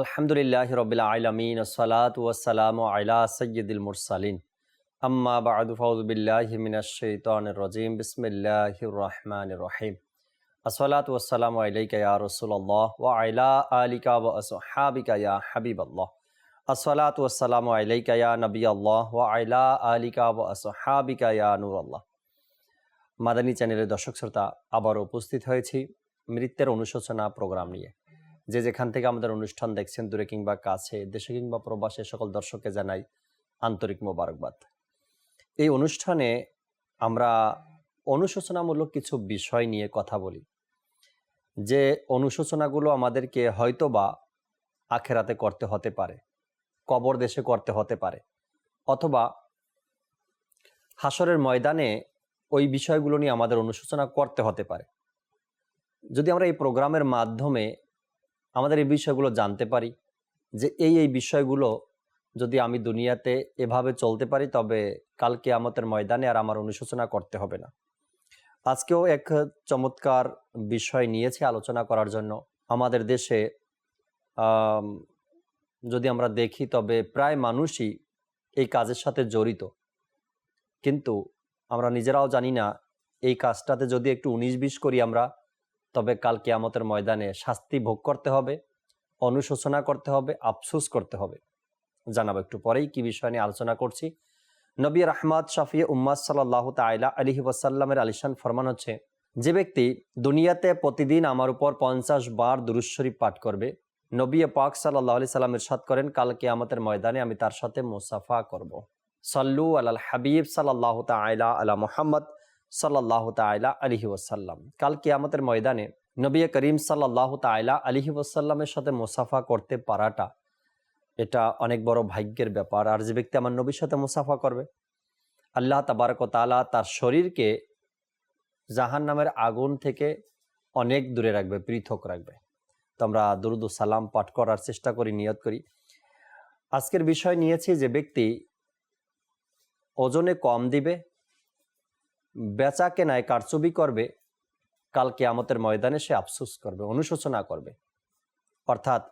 আলহামদুলিল্লাহ রবিল আলমিন সালাত ওয়াসালাম আলা সৈয়দুল মুরসালিন। আম্মা মিনাশাইতান রজিম। বিসমিল্লাহ রহমান রহিম। আসসালাতু ওয়াসসালামু আলাইকা ইয়া রাসূলুল্লাহ ওয়া আলা আলিকা ওয়া আসহাবিকা ইয়া হাবিবাল্লাহ। আসসালাতু ওয়াসসালামু আলাইকা ইয়া নবিয়াল্লাহ ওয়া আলা আলিকা ওয়া আসহাবিকা ইয়া নূরাল্লাহ। মাদানী চ্যানেলের দর্শক শ্রোতা আবার উপস্থিত হয়েছি মৃত্যের অনুশোচনা প্রোগ্রাম নিয়ে। যে যেখান থেকে আমাদের অনুষ্ঠান দেখছেন, দূরে কিংবা কাছে, দেশে কিংবা প্রবাসে, সকল দর্শককে জানাই আন্তরিক মোবারকবাদ। এই অনুষ্ঠানে আমরা অনুশোচনামূলক কিছু বিষয় নিয়ে কথা বলি। যে অনুশোচনাগুলো আমাদেরকে হয়তো বা আখেরাতে করতে হতে পারে, কবর দেশে করতে হতে পারে, অথবা হাসরের ময়দানে ওই বিষয়গুলো নিয়ে আমাদের অনুশোচনা করতে হতে পারে। যদি আমরা এই প্রোগ্রামের মাধ্যমে আমাদের এই বিষয়গুলো জানতে পারি যে এই এই বিষয়গুলো যদি আমি দুনিয়াতে এভাবে চলতে পারি, তবে কালকে আমাদের ময়দানে আর আমার অনুশোচনা করতে হবে না। আজকেও এক চমৎকার বিষয় নিয়েছে আলোচনা করার জন্য। আমাদের দেশে যদি আমরা দেখি, তবে প্রায় মানুষই এই কাজের সাথে জড়িত। কিন্তু আমরা নিজেরাও জানি না, এই কাজটাতে যদি একটু উনিশ বিশ করি আমরা তবে কাল কেয়ামতের ময়দানে শাস্তি ভোগ করতে হবে, অনুশোচনা করতে হবে, আফসুস করতে হবে জানাব একটু পরেই কি বিষয় নিয়ে আলোচনা করছি নবী রহমাদ শাফি উম্মাদ সাল্লাহ তাইলা আলিহি ওয়াসাল্লামের আলিশান ফরমান হচ্ছে, যে ব্যক্তি দুনিয়াতে প্রতিদিন আমার উপর পঞ্চাশ বার দুরুশ্বরী পাঠ করবে, নবী পাক সাল্লাহ আলি সাল্লামের সাথ করেন, কাল কেয়ামতের ময়দানে আমি তার সাথে মুসাফা করব। সাল্লু আল হাবিব সাল্লাহ তাইলা আলা মোহাম্মদ সাল্লাহ তাইলা আলিহি ওয়াসাল্লাম। কাল কিয়ামতের ময়দানে নবী করিম সাল্লাহ তাইলা আলিহি ওয়াসাল্লামের সাথে মুসাফা করতে পারাটা এটা অনেক বড় ভাগ্যের ব্যাপার। আর যে ব্যক্তি আমার নবীর সাথে মুসাফা করবে, আল্লাহ তাবারক তালা তার শরীরকে জাহান নামের আগুন থেকে অনেক দূরে রাখবে, পৃথক রাখবে। তো আমরা দুরুদ সালাম পাঠ করার চেষ্টা করি, নিয়ত করি। আজকের বিষয় নিয়েছি যে ব্যক্তি ওজনে কম দিবে বেচা কেনায় কারচুবি করবে, কাল কেয়ামতের ময়দানে সে আফসোস করবে, অনুশোচনা করবে। অর্থাৎ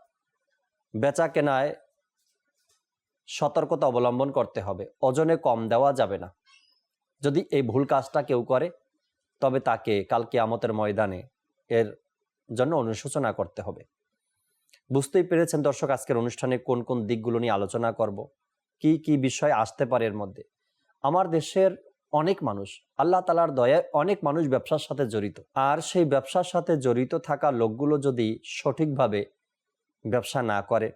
বেচা কেনায় সতর্কতা অবলম্বন করতে হবে, ওজনে কম দেওয়া যাবে না। যদি এই ভুল কাজটা কেউ করে, তবে তাকে কাল কেয়ামতের ময়দানে এর জন্য অনুশোচনা করতে হবে। বুঝতেই পেরেছেন দর্শক, আজকের অনুষ্ঠানে কোন কোন দিকগুলো নিয়ে আলোচনা করব, কি কি বিষয় আসতে পারে এর মধ্যে। আমার দেশের অনেক মানুষ, আল্লাহ তালার দয়ায় অনেক মানুষ ব্যবসার সাথে জড়িত। আর সেই ব্যবসার সাথে জড়িত থাকা লোকগুলো যদি সঠিকভাবে ব্যবসা না করে,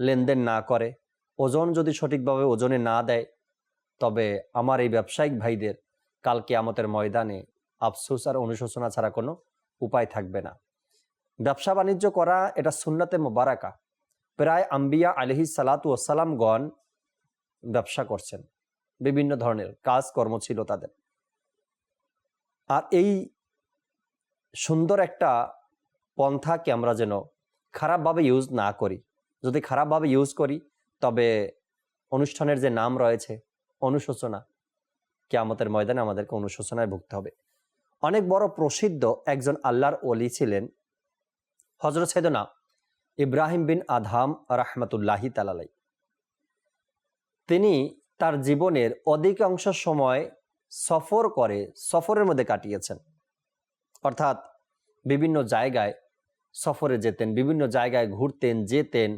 লেনদেন না করে, ওজন যদি সঠিকভাবে ওজনে না দেয়, তবে আমার এই ব্যবসায়িক ভাইদের কালকে আমাদের ময়দানে আফসোস আর অনুশোচনা ছাড়া কোনো উপায় থাকবে না। ব্যবসা বাণিজ্য করা এটা সুন্নাতে মোবারাকা। প্রায় আম্বিয়া আলহি সালাতু ওসালামগণ ব্যবসা করছেন। বিভিন্ন ধরনের কাজ কর্ম ছিল তাদের। আর এই সুন্দর একটা পন্থাকে আমরা যেন খারাপভাবে ইউজ না করি। যদি খারাপভাবে ইউজ করি, তবে অনুষ্ঠানের যে নাম রয়েছে, অনুশোচনা, কেয়ামতের ময়দানে আমাদেরকে অনুশোচনায় ভুগতে হবে। অনেক বড় প্রসিদ্ধ একজন আল্লাহর অলি ছিলেন হজরত সেদনা ইব্রাহিম বিন আধাম রাহমাতুল্লাহি তালালাই তিনি তার জীবনের অধিকাংশ সময় সফর করে, সফরের মধ্যে কাটিয়েছেন। অর্থাৎ বিভিন্ন জায়গায় সফরে যেতেন, বিভিন্ন জায়গায় ঘুরতেন, যেতেন,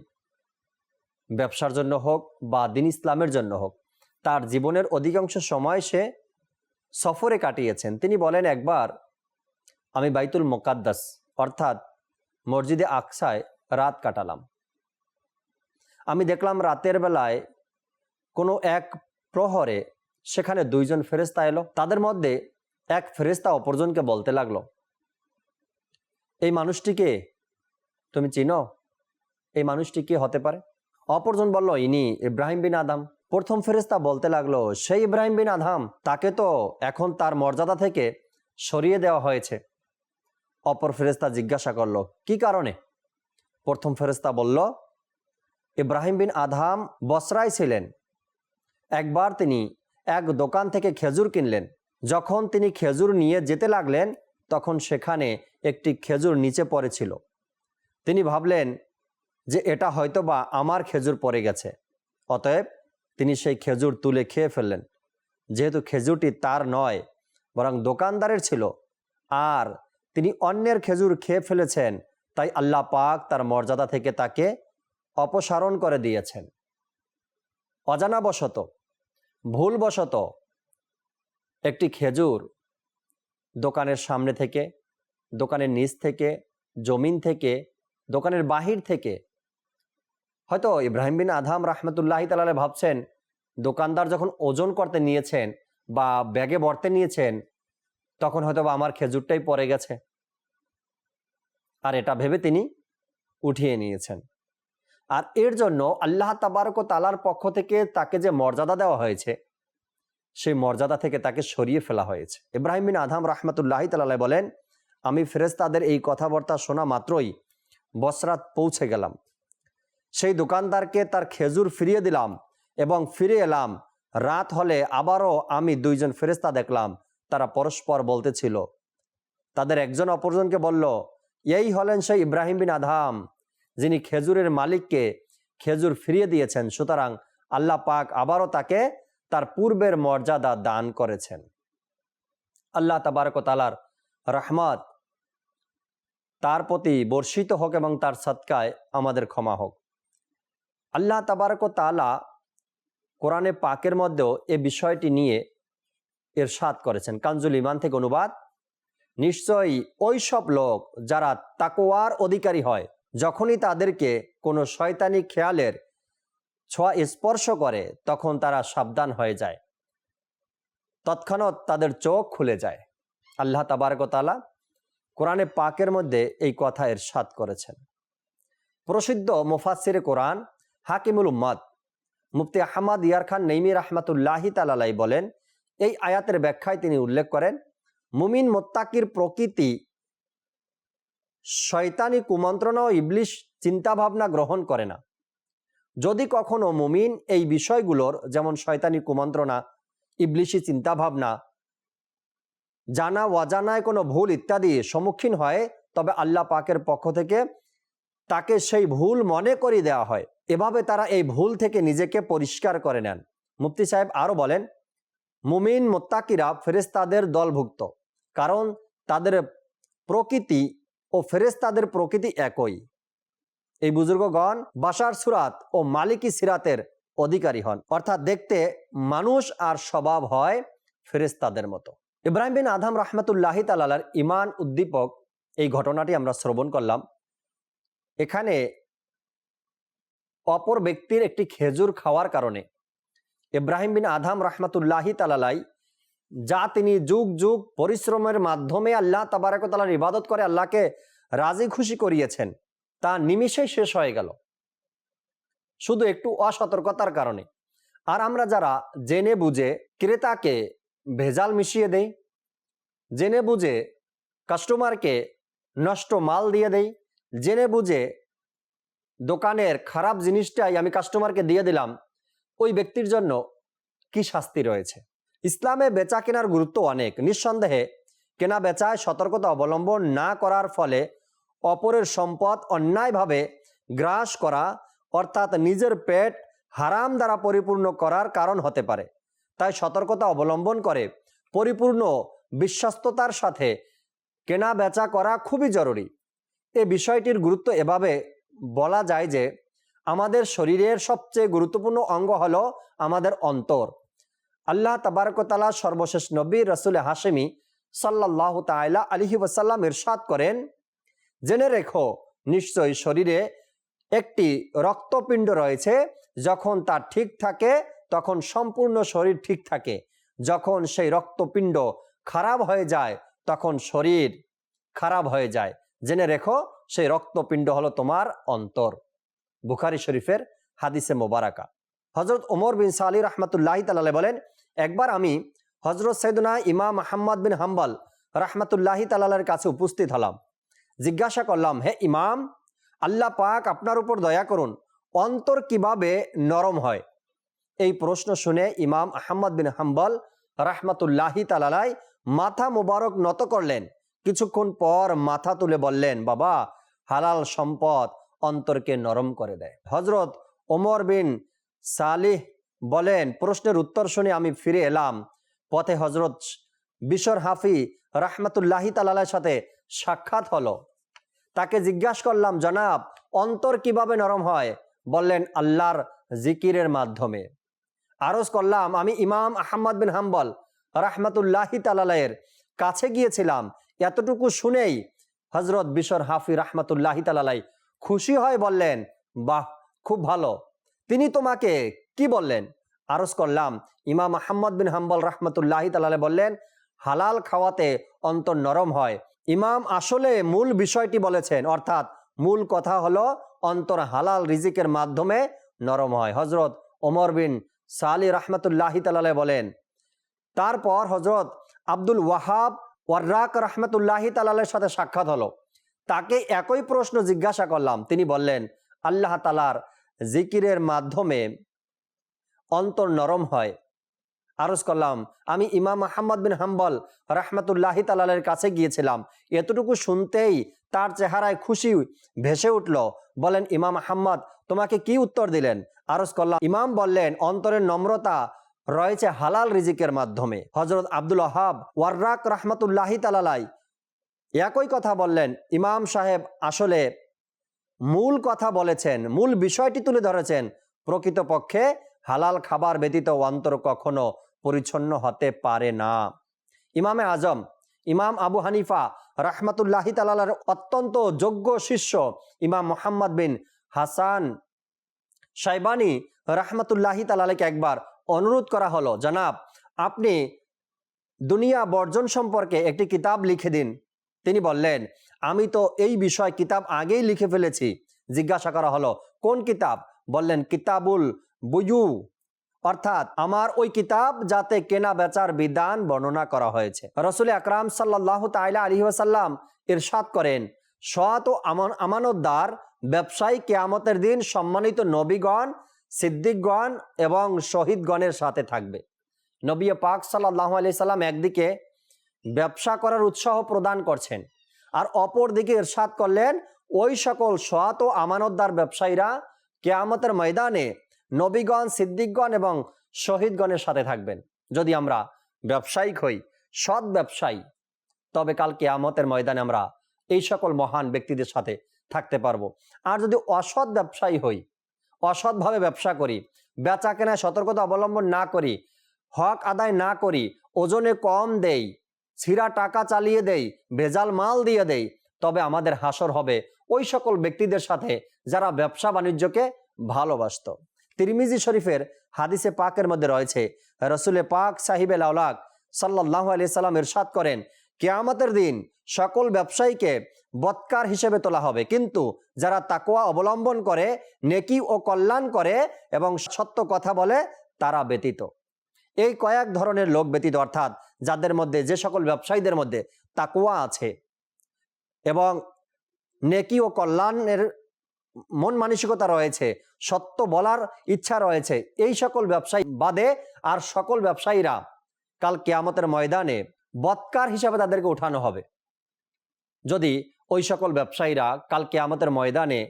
ব্যবসার জন্য হোক বা দিন ইসলামের জন্য হোক। তার জীবনের অধিকাংশ সময় সে সফরে কাটিয়েছেন। তিনি বলেন, একবার আমি বাইতুল মোকাদ্দাস, অর্থাৎ মসজিদে আকসায়, রাত কাটালাম। আমি দেখলাম রাতের বেলায় কোনো এক প্রহরে সেখানে দুইজন ফেরেস্তা এলো। তাদের মধ্যে এক ফেরেস্তা অপরজনকে বলতে লাগল, এই মানুষটিকে তুমি চিনো? এই মানুষটি কে হতে পারে? অপরজন বলল, ইনি ইব্রাহিম বিন আদাম। প্রথম ফেরেস্তা বলতে লাগল, সেই ইব্রাহিম বিন আধাম তাকে তো এখন তার মর্যাদা থেকে সরিয়ে দেওয়া হয়েছে। অপর ফেরেস্তা জিজ্ঞাসা করল, কি কারণে? প্রথম ফেরেস্তা বলল, ইব্রাহিম বিন আধাম বসরায় ছিলেন। একবার তিনি এক দোকান থেকে খেজুর কিনলেন। যখন তিনি খেজুর নিয়ে যেতে লাগলেন, তখন সেখানে একটি খেজুর নিচে পড়েছিল। তিনি ভাবলেন যে এটা হয়তো বা আমার খেজুর পড়ে গেছে। অতএব তিনি সেই খেজুর তুলে খেয়ে ফেললেন। যেহেতু খেজুরটি তার নয়, বরং দোকানদারের ছিল, আর তিনি অন্যের খেজুর খেয়ে ফেলেছেন, তাই আল্লাহ পাক তার মর্যাদা থেকে তাকে অপসারণ করে দিয়েছেন। অজানাবশত ভুলবশত একটি খেজুর দোকানের সামনে থেকে, দোকানের নিচ থেকে, জমিন থেকে, দোকানের বাহির থেকে, হয়তো ইব্রাহিম বিন আধাম রাহমতুল্লাহি তালালে ভাবছেন, দোকানদার যখন ওজন করতে নিয়েছেন বা ব্যাগে ভরতে নিয়েছেন, তখন হয়তো বা আমার খেজুরটাই পড়ে গেছে। আর এটা ভেবে তিনি উঠিয়ে নিয়েছেন। আর এর জন্য আল্লাহ তাবারক তালার পক্ষ থেকে তাকে যে মর্যাদা দেওয়া হয়েছে, সেই মর্যাদা থেকে তাকে সরিয়ে ফেলা হয়েছে। ইব্রাহিম বিন আধাম রাহমাতুল্লাহি তাল্লাহ বলেন, আমি ফেরেস্তাদের এই কথাবার্তা শোনা মাত্রই বসরাত পৌঁছে গেলাম। সেই দোকানদারকে তার খেজুর ফিরিয়ে দিলাম এবং ফিরে এলাম। রাত হলে আবারও আমি দুইজন ফেরেস্তা দেখলাম। তারা পরস্পর বলতেছিল। তাদের একজন অপরজনকে বলল, এই হলেন সেই ইব্রাহিম বিন আধাম যিনি খেজুরের মালিককে খেজুর ফিরিয়ে দিয়েছেন, সুতরাং আল্লাহ পাক আবারও তাকে তার পূর্বের মর্যাদা দান করেছেন। আল্লাহ তাবারক তালার রহমত তার প্রতি বর্ষিত হোক এবং তার সৎকায় আমাদের ক্ষমা হোক। আল্লাহ তাবারক তালা কোরআনে পাকের মধ্যেও এ বিষয়টি নিয়ে এর সাত করেছেন। কাঞ্জুল ইমান থেকে অনুবাদ, নিশ্চয়ই ওই সব লোক যারা তাকোয়ার অধিকারী হয় যখনই তাদেরকে কোনো শয়তানি খেয়ালের ছোঁয়া স্পর্শ করে, তখন তারা সাবধান হয়ে যায়। তৎক্ষণাৎ তাদের চোখ খুলে যায়। আল্লাহ তাবারকতালা কোরআনে পাকের মধ্যে এই কথা এর সাত করেছেন। প্রসিদ্ধ মুফাসির কোরআন হাকিমুল উম্মাদ মুফতি আহমদ ইয়ার খান নৈমি রহমাতুল্লাহি তালাই বলেন, এই আয়াতের ব্যাখ্যায় তিনি উল্লেখ করেন, মুমিন মোত্তাকির প্রকৃতি শয়তানি কুমন্ত্রণা ও ইবলিশ চিন্তাভাবনা গ্রহণ করে না। যদি কখনো মুমিন এই বিষয়গুলোর, যেমন শয়তানি কুমন্ত্রণা, ইবলিশি চিন্তাভাবনা, জানা অজানায় কোনো ভুল ইত্যাদি সম্মুখীন হয়, তবে আল্লাহ পাকের পক্ষ থেকে তাকে সেই ভুল মনে করিয়ে দেওয়া হয়। এভাবে তারা এই ভুল থেকে নিজেকে পরিষ্কার করে নেন। মুফতি সাহেব আরও বলেন, মুমিন মোত্তাকিরা ফেরেস্তাদের দলভুক্ত, কারণ তাদের প্রকৃতি ও ফেরেস্তাদের প্রকৃতি একই। এই বুজুর্গগণ বাসার সুরাত ও মালিকি সিরাতের অধিকারী হন। অর্থাৎ দেখতে মানুষ আর স্বভাব হয় ফেরেস্তাদের মতো। ইব্রাহিম বিন আধাম রহমতুল্লাহ তালার ইমান উদ্দীপক, এই ঘটনাটি আমরা শ্রবণ করলাম। এখানে অপর ব্যক্তির একটি খেজুর খাওয়ার কারণে ইব্রাহিম বিন আধাম রহমতুল্লাহি তালালাই যা তিনি যুগ যুগ পরিশ্রমের মাধ্যমে আল্লাহ তাবারকতালার ইবাদত করে আল্লাহকে রাজি খুশি করিয়েছেন। তা নিমিষেই শেষ হয়ে গেল। শুধু একটু অসতর্কতার কারণে। আর আমরা যারা জেনে বুঝে ক্রেতাকে ভেজাল মিশিয়ে দেই, জেনে বুঝে কাস্টমারকে নষ্ট মাল দিয়ে দেই, জেনে বুঝে দোকানের খারাপ জিনিসটাই আমি কাস্টমারকে দিয়ে দিলাম, ওই ব্যক্তির জন্য কি শাস্তি রয়েছে? ইসলামে বেচা কেনার গুরুত্ব অনেক। নিঃসন্দেহে কেনা বেচায় সতর্কতা অবলম্বন না করার ফলে অপরের সম্পদ অন্যায়ভাবে গ্রাস করা, অর্থাৎ নিজের পেট হারাম দ্বারা পরিপূর্ণ করার কারণ হতে পারে। তাই সতর্কতা অবলম্বন করে পরিপূর্ণ বিশ্বস্ততার সাথে কেনা বেচা করা খুবই জরুরি। এ বিষয়টির গুরুত্ব এভাবে বলা যায় যে, আমাদের শরীরের সবচেয়ে গুরুত্বপূর্ণ অঙ্গ হলো আমাদের অন্তর। আল্লাহ তাবারকতালা সর্বশেষ নবী রসুল হাসেমি সাল্লাহ তাইলা আলহি ওসাল্লাম ইরশাদ করেন, জেনে রেখো, নিশ্চয়ই শরীরে একটি রক্তপিণ্ড রয়েছে, যখন তা ঠিক থাকে, তখন সম্পূর্ণ শরীর ঠিক থাকে। যখন সেই রক্তপিণ্ড খারাপ হয়ে যায়, তখন শরীর খারাপ হয়ে যায়। জেনে রেখো, সেই রক্তপিণ্ড হলো তোমার অন্তর। বুখারি শরীফের হাদিসে মোবারাকা। হজরত ওমর বিন সালি রহমতুল্লাহ তালা বলেন, একবার আমি হজরত সৈদনা ইমাম আহম্মদ বিন হাম্বাল রহমতুল্লাহি তালালের কাছে উপস্থিত হলাম। জিজ্ঞাসা করলাম, হে ইমাম, আল্লাহ পাক আপনার উপর দয়া করুন, অন্তর কীভাবে নরম হয়? এই প্রশ্ন শুনে ইমাম আহম্মদ বিন হাম্বল রাহমাতুল্লাহি তালালাই মাথা মুবারক নত করলেন। কিছুক্ষণ পর মাথা তুলে বললেন, বাবা, হালাল সম্পদ অন্তরকে নরম করে দেয়। হজরত ওমর বিন সালিহ বলেন, প্রশ্নের উত্তর শুনে আমি ফিরে এলাম। পথে হজরত বিশর হাফি রাহমাতুল্লাহি তালালের সাথে সাক্ষাৎ হলো। তাকে জিজ্ঞাসা করলাম, জনাব, অন্তর কীভাবে নরম হয়? বললেন, আল্লাহর জিকিরের মাধ্যমে। আরজ করলাম, আমি ইমাম আহম্মদ বিন হাম্বল রাহমাতুল্লাহি তালালের কাছে গিয়েছিলাম। এতটুকু শুনেই হজরত বিশর হাফি রাহমাতুল্লাহি তালাই খুশি হয় বললেন, বাহ, খুব ভালো। তিনি তোমাকে কি বললেন? আরজ করলাম, ইমাম আহম্মদ বিন হাম্বল রাহমাতুল্লাহি তালালে বললেন, হালাল খাওয়াতে অন্তর নরম হয়। ইমাম আসলে মূল বিষয়টি বলেছেন, অর্থাৎ মূল কথা হলো অন্তর হালাল রিজিকের মাধ্যমে নরম হয়। হজরত ওমর বিন সালি রহমতুল্লাহি তালালে বলেন, তারপর হজরত আব্দুল ওয়াহাব ওয়ার্রাক রহমতুল্লাহি তালালের সাথে সাক্ষাৎ হলো। তাকে একই প্রশ্ন জিজ্ঞাসা করলাম। তিনি বললেন, আল্লাহ তালার জিকিরের মাধ্যমে অন্তর নরম হয়। আরজ করলাম, আমি ইমাম আহম্মদ বিন হাম্বল রাহমাতুল্লাহি তালালের কাছে গিয়েছিলাম। এতটুকু শুনতেই তার চেহারায় খুশি ভেসে উঠল। বলেন, ইমাম আহম্মদ তোমাকে কি উত্তর দিলেন? আরজ করলাম, ইমাম বললেন, অন্তরের নম্রতা রয়েছে হালাল রিজিকের মাধ্যমে। হজরত আব্দুল আহাব ওয়ার্রাক রহমতুল্লাহি তালালাই একই কথা বললেন। ইমাম সাহেব আসলে মূল কথা বলেছেন, মূল বিষয়টি তুলে ধরেছেন, প্রকৃতপক্ষে হালাল খাবার ব্যতীত অন্তর কখনো পরিচ্ছন্ন হতে পারে না। ইমামে আজম, ইমাম আবু হানিফা রাহমাতুল্লাহি তালার অত্যন্ত যোগ্য শিষ্য ইমাম মোহাম্মদ বিন হাসান সাইবানি রাহমাতুল্লাহি তালালেকে একবার অনুরোধ করা হলো, জনাব, আপনি দুনিয়া বর্জন সম্পর্কে একটি কিতাব লিখে দিন। তিনি বললেন আমি তো এই বিষয় কিতাব আগেই লিখে ফেলেছি। জিজ্ঞাসা করা হলো, কোন কিতাব? বললেন, কিতাবুল বুয়ু। অর্থাৎ আমার ওই কিতাব যাতে কেনা বেচার বিধান বর্ণনা করা হয়েছে। রসুল আকরাম সাল্লাহ তাইলা আলী ওয়াসাল্লাম ইরশাদ করেন সৎ ও আমান, আমানতদার, ব্যবসায়ী কেয়ামতের দিন সম্মানিত নবীগণ, সিদ্দিকগণ এবং শহীদগণের সাথে থাকবে। নবী পাক সাল্লাহ আলি সাল্লাম একদিকে ব্যবসা করার উৎসাহ প্রদান করছেন আর অপর দিকে ইরশাদ করলেন, ওই সকল সৎ ও আমানতদার ব্যবসায়ীরা কেয়ামতের ময়দানে নবীগণ, সিদ্দিকগণ এবং শহীদগণের সাথে থাকবেন। যদি আমরা ব্যবসায়িক হই, সৎ ব্যবসায়ী, তবে কাল কেয়ামতের ময়দানে আমরা এই সকল মহান ব্যক্তিদের সাথে থাকতে পারব। আর যদি অসৎ ব্যবসায়ী হই, অসৎভাবে ব্যবসা করি বেচা কেনায় সতর্কতা অবলম্বন না করি, হক আদায় না করি, ওজনে কম দেই ছিঁড়া টাকা চালিয়ে দেই, ভেজাল মাল দিয়ে দেই, তবে আমাদের হাসর হবে ওই সকল ব্যক্তিদের সাথে যারা ব্যবসা বাণিজ্যকে ভালোবাসত। তিরমিজি শরীফের হাদিসে পাকের মধ্যে রয়েছে, রসুলে পাক সাহিবে লাউলাক সাল্লাহ আলি সাল্লাম ইরশাদ করেন, কেয়ামতের দিন সকল ব্যবসায়ীকে বৎকার হিসেবে তোলা হবে। কিন্তু যারা তাকোয়া অবলম্বন করে, নেকি ও কল্যাণ করে এবং সত্য কথা বলে, তারা ব্যতীত। এই কয়েক ধরনের লোক ব্যতীত, অর্থাৎ যাদের মধ্যে যে সকল ব্যবসায়ীদের মধ্যে তাকুয়া আছে এবং নেকি ও কল্যাণের মন মানসিকতা রয়েছে, সত্য বলার ইচ্ছা রয়েছে, এই সকল ব্যবসায়ী বাদে আর সকল ব্যবসায়ীরা কাল কেয়ামতের ময়দানে বৎকার হিসাবে তাদেরকে উঠানো হবে। যদি ওই সকল ব্যবসায়ীরা কাল কেয়ামতের ময়দানে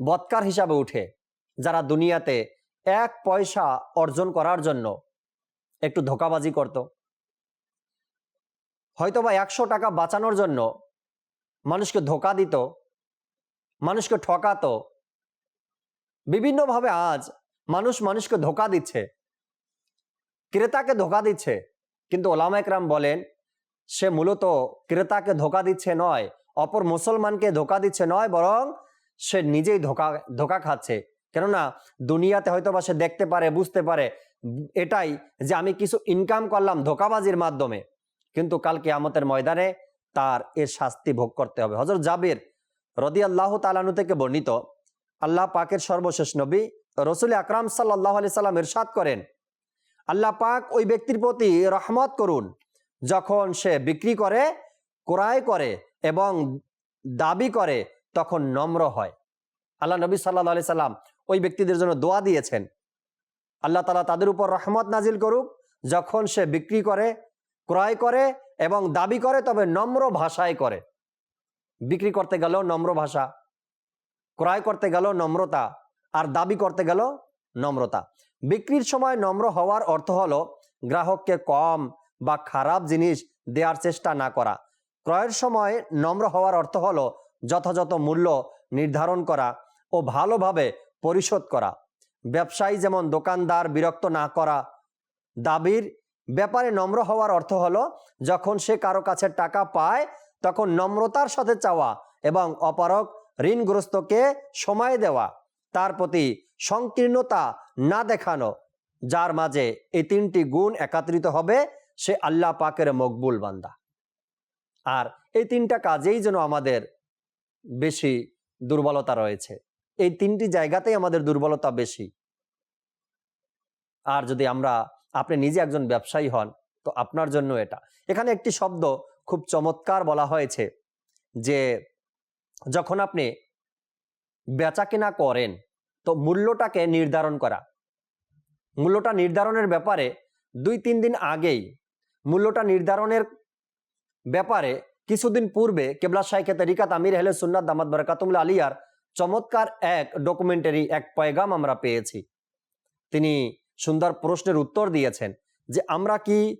বৎকার হিসাবে উঠে, যারা দুনিয়াতে এক পয়সা অর্জন করার জন্য একটু ধোকাবাজি করত। হয়তোবা একশো টাকা বাঁচানোর জন্য মানুষকে ধোকা দিত, মানুষকে ঠকাতো। বিভিন্নভাবে আজ মানুষ মানুষকে ধোকা দিচ্ছে, ক্রেতাকে ধোকা দিচ্ছে। কিন্তু ওলামা একরাম বলেন, সে মূলত ক্রেতাকে ধোকা দিচ্ছে নয়, অপর মুসলমানকে ধোকা দিচ্ছে নয়, বরং সে নিজেই ধোকা ধোকা খাচ্ছে। কেননা দুনিয়াতে হয়তো বা সে দেখতে পারে, বুঝতে পারে, এটাই যে আমি কিছু ইনকাম করলাম ধোকাবাজির মাধ্যমে, কিন্তু কালকে আমতের ময়দানে তার এর শাস্তি ভোগ করতে হবে। হজরত জাবির রদি আল্লাহ তালানু থেকে বর্ণিত, আল্লাহ পাকের সর্বশেষ নবী রসুল আকরাম সাল্লাহ আলি সাল্লাম ইরশাদ করেন, আল্লাহ পাক ওই ব্যক্তির প্রতি রহমত করুন, যখন সে বিক্রি করে, ক্রয় করে এবং দাবি করে, তখন নম্র হয়। আল্লাহ নবী সাল্লাহ আলি সাল্লাম ওই ব্যক্তিদের জন্য দোয়া দিয়েছেন। আল্লাহ তালা তাদের উপর রহমত নাজিল করুক। যখন সে বিক্রি করে, ক্রয় করে এবং দাবি করে, তবে নম্র ভাষায় করে। বিক্রি করতে গেল নম্র ভাষা, ক্রয় করতে গেল নম্রতা, আর দাবি করতে গেল নম্রতা। বিক্রির সময় নম্র হওয়ার অর্থ হলো গ্রাহককে কম বা খারাপ জিনিস দেওয়ার চেষ্টা না করা। ক্রয়ের সময় নম্র হওয়ার অর্থ হলো যথাযথ মূল্য নির্ধারণ করা ও ভালোভাবে পরিশোধ করা। ব্যবসায়ী যেমন দোকানদার বিরক্ত না করা। দাবির ব্যাপারে নম্র হওয়ার অর্থ হলো, যখন সে কারও কাছে টাকা পায়, তখন নম্রতার সাথে চাওয়া এবং অপারক ঋণগ্রস্তকে সময় দেওয়া, তার প্রতি সংকীর্ণতা না দেখানো, যার মাঝে এই তিনটি গুণ একাত্রিত হবে, সে আল্লাহ পাকের মকবুল বান্দা। আর এই তিনটা কাজেই যেন আমাদের বেশি দুর্বলতা রয়েছে। এই তিনটি জায়গাতেই আমাদের দুর্বলতা বেশি। আর যদি আমরা, আপনি নিজে একজন ব্যবসায়ী হন, তো আপনার জন্য এটা। এখানে একটি শব্দ খুব চমৎকার বলা হয়েছে যে, যখন আপনি বেচা কেনা করেন, তো মূল্যটাকে নির্ধারণ করা। মূল্যটা নির্ধারণের ব্যাপারে দুই তিন দিন আগেই মূল্যটা নির্ধারণের ব্যাপারে কিছুদিন পূর্বে কেবলা শাইখে তরিকাত আমির হেলে সুন্নাত দামাত বরকাতুল আলিয়ার চমৎকার এক ডকুমেন্টারি এক পয়গাম আমরা পেয়েছি। তিনি সুন্দর প্রশ্নের উত্তর দিয়েছেন যে, আমরা কি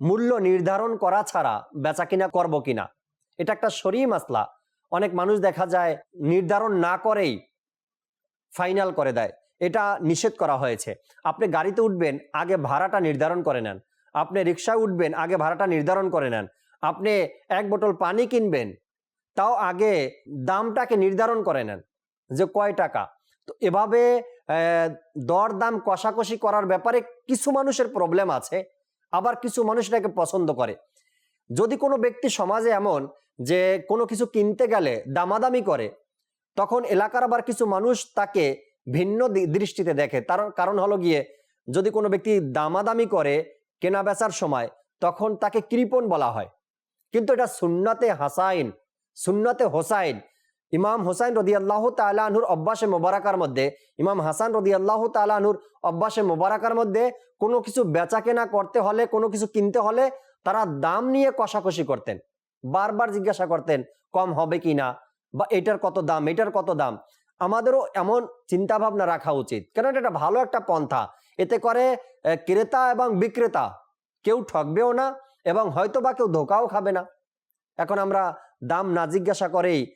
মূল্য নির্ধারণ করা ছাড়া বেচা কিনা করব কিনা? এটা একটা সরি মাসলা। অনেক মানুষ দেখা যায় নির্ধারণ না করেই ফাইনাল করে দেয়। এটা নিষেধ করা হয়েছে। আপনি গাড়িতে উঠবেন, আগে ভাড়াটা নির্ধারণ করে নেন। আপনি রিক্সায় উঠবেন, আগে ভাড়াটা নির্ধারণ করে নেন। আপনি এক বোতল পানি কিনবেন তাও আগে দামটাকে নির্ধারণ করে নেন যে কয় টাকা। তো এভাবে দর দাম কষাকষি করার ব্যাপারে কিছু মানুষের প্রবলেম আছে, আবার কিছু মানুষ এটাকে পছন্দ করে। যদি কোনো ব্যক্তি সমাজে এমন যে কোনো কিছু কিনতে গেলে দামাদামি করে, তখন এলাকার আবার কিছু মানুষ তাকে ভিন্ন দৃষ্টিতে দেখে। তার কারণ হলো গিয়ে, যদি কোনো ব্যক্তি দামাদামি করে কেনা বেচার সময়, তখন তাকে কৃপণ বলা হয়। কিন্তু এটা সুন্নাতে হাসাইন সুন্নাতে হোসাইন। ইমাম হোসাইন রদি আল্লাহ তালাহুর অভ্যাসে মোবারকার মধ্যে, ইমাম হাসান রদি আল্লাহ তালাহুর অভ্যাসে মোবারকার মধ্যে কোনো কিছু বেচা কেনা করতে হলে, কোনো কিছু কিনতে হলে তারা দাম নিয়ে কষাকষি করতেন। বারবার জিজ্ঞাসা করতেন, কম হবে কি না? বা এটার কত দাম? এটার কত দাম? আমাদেরও এমন চিন্তা ভাবনা রাখা উচিত। কেন এটা ভালো একটা পন্থা? এতে করে ক্রেতা এবং বিক্রেতা কেউ ঠকবেও না এবং হয়তো বা কেউ ধোকাও খাবে না। এখন আমরা দাম না জিজ্ঞাসা করেই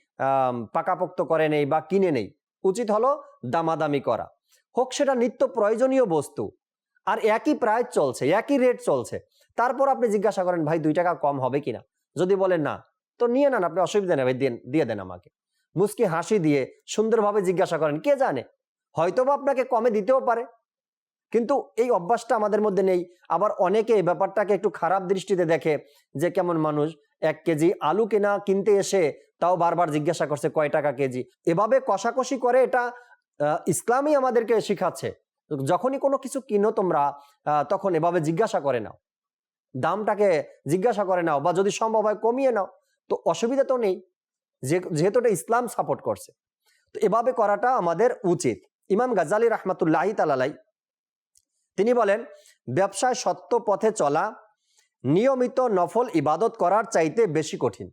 পাকাপোক্ত করে নেই বা কিনে নেই। উচিত হলো দামাদামি করা। হোক সেটা নিত্য প্রয়োজনীয় বস্তু। আর একই প্রাইস চলছে, একই রেট চলছে। তারপর আপনি জিজ্ঞাসা করেন, ভাই, দুই টাকা কম হবে কিনা? যদি বলেন, না। তো নিয়ে নেন আপনি, অসুবিধা নেই ভাই, দিয়ে দেন আমাকে। মুস্কি হাসি দিয়ে সুন্দরভাবে জিজ্ঞাসা করেন, কে জানে? হয়তো বা আপনাকে কমে দিতেও পারে। কিন্তু এই অভ্যাসটা আমাদের মধ্যে নেই। আবার অনেকে এই ব্যাপারটাকে একটু খারাপ দৃষ্টিতে দেখে যে কেমন মানুষ। এক কেজি আলু কেনা কিনতে এসে তাও বারবার জিজ্ঞাসা করছে কয় টাকা কেজি। এভাবে কষাকষি করে এটা ইসলামই আমাদেরকে শিখাচ্ছে। যখনই কোনো কিছু কিনো তোমরা তখন এভাবে জিজ্ঞাসা করে নাও। দামটাকে জিজ্ঞাসা করে নাও বা যদি সম্ভব হয় কমিয়ে নাও। তো অসুবিধা তো নেই। যেহেতু এটা ইসলাম সাপোর্ট করছে। তো এভাবে করাটা আমাদের উচিত। ইমাম গাজালি রহমাতুল্লাহি তালালাই তিনি বলেন, ব্যবসায় সত্য পথে চলা নিয়মিত নফল ইবাদত করার চাইতে বেশি কঠিন।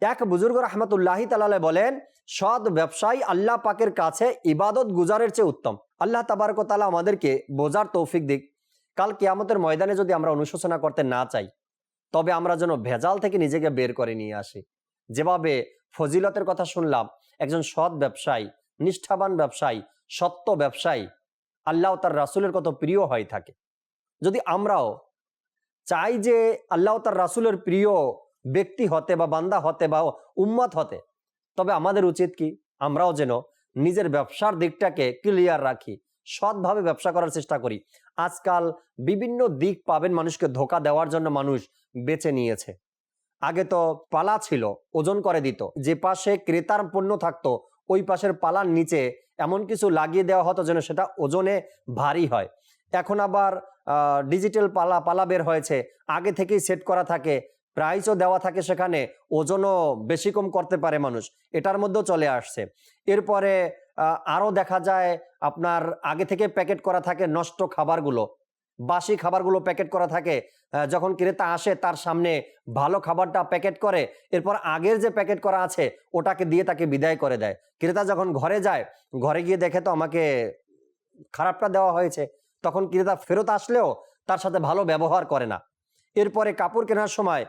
এক বুজুর্গ রহমতুল্লাহি তালালে বলেন, সৎ ব্যবসায়ী আল্লাহ পাকের কাছে ইবাদত গুজারের চেয়ে উত্তম। আল্লাহ তাবারক তালা আমাদেরকে বোঝার তৌফিক দিক। কাল কিয়ামতের ময়দানে যদি আমরা অনুশোচনা করতে না চাই, তবে আমরা যেন ভেজাল থেকে নিজেকে বের করে নিয়ে আসি। যেভাবে ফজিলতের কথা শুনলাম, একজন সৎ ব্যবসায়ী, নিষ্ঠাবান ব্যবসায়ী, সত্য ব্যবসায়ী, আল্লাহ তার রাসুলের কত প্রিয় হয়ে থাকে। যদি আমরাও চাই যে আল্লাহ তার রাসুলের প্রিয় ব্যক্তি হতে বা বান্দা হতে বা উম্মত হতে। তবে আমাদের উচিত কি? আমরাও যেন নিজের ব্যবসার দিকটাকে ক্লিয়ার রাখি, সৎভাবে ব্যবসা করার চেষ্টা করি। আজকাল বিভিন্ন দিক পাবেন মানুষকে ধোকা দেওয়ার জন্য মানুষ বেছে নিয়েছে। আগে তো পালা ছিল, ওজন করে দিত। যে পাশে ক্রেতার পণ্য থাকতো, ওই পাশের পালার নিচে এমন কিছু লাগিয়ে দেওয়া হতো যেন সেটা ওজনে ভারী হয়। এখন আবার ডিজিটাল পালা পালা বের হয়েছে। আগে থেকেই সেট করা থাকে প্রাইসও দেওয়া থাকে সেখানে, ওজনও বেশি কম করতে পারে মানুষ। এটার মধ্যেও চলে আসছে। এরপরে আরও দেখা যায়, আপনার আগে থেকে প্যাকেট করা থাকে নষ্ট খাবারগুলো। বাসি খাবারগুলো প্যাকেট করা থাকে যখন ক্রেতা আসে, তার সামনে ভালো খাবারটা প্যাকেট করে, এরপর আগের যে প্যাকেট করা আছে, ওটাকে দিয়ে তাকে বিদায় করে দেয়। ক্রেতা যখন ঘরে যায়, ঘরে গিয়ে দেখে তো আমাকে খারাপটা দেওয়া হয়েছে। তখন ক্রেতা ফেরত আসলেও তার সাথে ভালো ব্যবহার করে না। এরপরে কাপড় কেনার সময়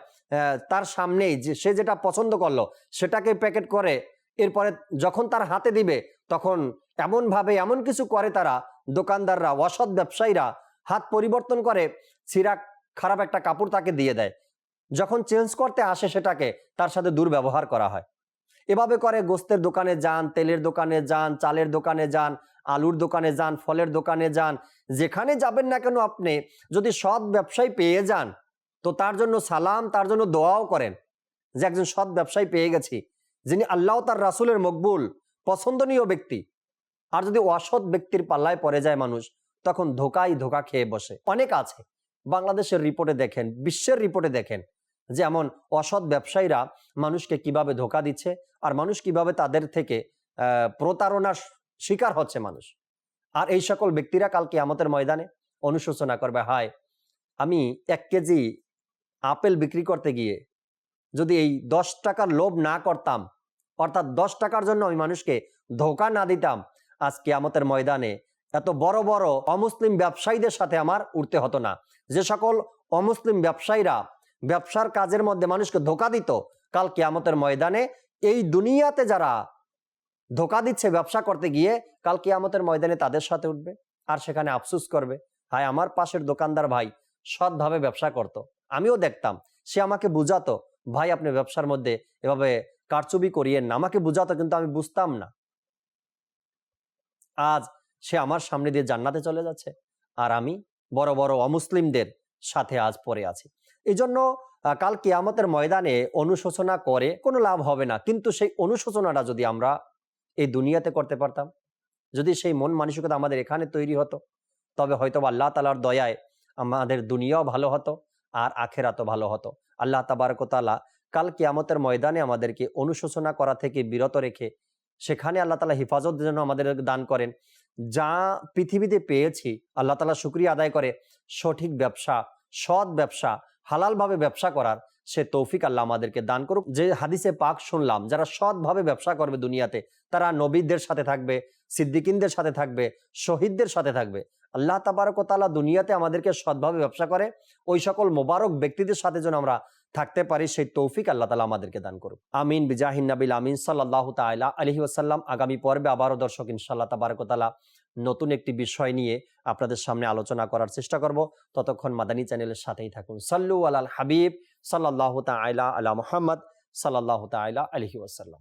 তার সামনেই যে, সে যেটা পছন্দ করল, সেটাকে প্যাকেট করে, এরপরে যখন তার হাতে দিবে, তখন এমনভাবে এমন কিছু করে তারা, দোকানদাররা, অসৎ ব্যবসায়ীরা, হাত পরিবর্তন করে ছিঁড়া খারাপ একটা কাপড় তাকে দিয়ে দেয়। যখন চেঞ্জ করতে আসে সেটাকে, তার সাথে দুর্ব্যবহার করা হয়। এভাবে করে গোস্তের দোকানে যান, তেলের দোকানে যান, চালের দোকানে যান আলুর দোকানে যান, ফলের দোকানে যান, যেখানে যাবেন না কেন আপনি, যদি সৎ ব্যবসায়ী পেয়ে যান, তো তার জন্য সালাম, তার জন্য দোয়াও করেন। যে একজন সৎ ব্যবসায়ী পেয়ে গেছি, যিনি আল্লাহ তার রাসুলের মকবুল, পছন্দনীয় ব্যক্তি। আর যদি অসৎ ব্যক্তির পাল্লায় পড়ে যায় মানুষ, তখন ধোকাই ধোকা খেয়ে বসে। অনেক আছে, বাংলাদেশের রিপোর্টে দেখেন, বিশ্বের রিপোর্টে দেখেন, যে এমন অসৎ ব্যবসায়ীরা মানুষকে কীভাবে ধোকা দিচ্ছে, আর মানুষ কীভাবে তাদের থেকে প্রতারণার শিকার হচ্ছে মানুষ। আর এই সকল ব্যক্তিরা কালকে কিয়ামতের ময়দানে অনুশোচনা করবে, হায়, আমি এক কেজি আপেল বিক্রি করতে গিয়ে যদি এই দশ টাকার লোভ না করতাম, অর্থাৎ দশ টাকার জন্য আমি মানুষকে ধোকা না দিতাম আজকে কিয়ামতের ময়দানে এত বড় বড় অমুসলিম ব্যবসায়ীদের সাথে আমার উঠতে হতো না। যে সকল অমুসলিম ব্যবসায়ীরা ব্যবসার কাজের মধ্যে মানুষকে ধোকা দিত, কাল কিয়ামতের ময়দানে এই দুনিয়াতে যারা ধোকা দিচ্ছে ব্যবসা করতে গিয়ে, কাল কিয়ামতের ময়দানে তাদের সাথে উঠবে আর সেখানে আফসুস করবে, হায়, আমার পাশের দোকানদার ভাই সৎভাবে ব্যবসা করত। আমিও দেখতাম, সে আমাকে বুঝাতো, ভাই, আপনি ব্যবসার মধ্যে এভাবে কারচুবি করিয়েন না, আমাকে বুঝাতো কিন্তু আমি বুঝতাম না। আজ সে আমার সামনে দিয়ে জান্নাতে চলে যাচ্ছে আর আমি বড় বড় অমুসলিমদের সাথে আজ পড়ে আছি। এই জন্য কাল কিয়ামতের ময়দানে অনুশোচনা করে কোনো লাভ হবে না। কিন্তু সেই অনুশোচনাটা যদি আমরা এই দুনিয়াতে করতে পারতাম। যদি সেই মন মানসিকতা আমাদের এখানে তৈরি হতো, তবে হয়তো আল্লাহ তালার দয়ায় আমাদের দুনিয়াও ভালো হতো আর আখেরাতও ভালো হতো। আল্লাহ তাবারকতালা কাল কিয়ামতের ময়দানে আমাদেরকে অনুশোচনা করা থেকে বিরত রেখে সেখানে আল্লাহ তালা হিফাজত যেন আমাদের দান করেন। যা পৃথিবীতে পেয়েছি, আল্লাহ তালা শুক্রিয়া আদায় করে সঠিক ব্যবসা, সৎ ব্যবসা, হালালভাবে ব্যবসা করার সে তৌফিক আল্লাহ আমাদেরকে দান করুক। যে হাদিসে পাক শুনলাম, যারা সৎভাবে ব্যবসা করবে দুনিয়াতে, তারা নবীদের সাথে থাকবে, সিদ্দিকিনদের সাথে থাকবে, শহীদদের সাথে থাকবে। আল্লাহ তাবারকতালা দুনিয়াতে আমাদেরকে সৎভাবে ব্যবসা করে, ওই সকল মোবারক ব্যক্তিদের সাথে যেন আমরা থাকতে পারি, সেই তৌফিক আল্লাহ তালা আমাদেরকে দান করুক। আমিন। বিজাহিন নাবিল আমিন সাল্লাহ তালা আলহি আসাল্লাম আগামী পর্বে আবারও দর্শক ইনশাল্লাহ তাবারকতালা নতুন একটি বিষয় নিয়ে আপনাদের সামনে আলোচনা করার চেষ্টা করব। ততক্ষণ মাদানী চ্যানেলের সাথেই থাকুন। সাল্লু আলাল হাবিব। সাল্লাহ তালা আলা মোহাম্মদ সাল্লাহ তালা আলহি ওয়াসাল্লাম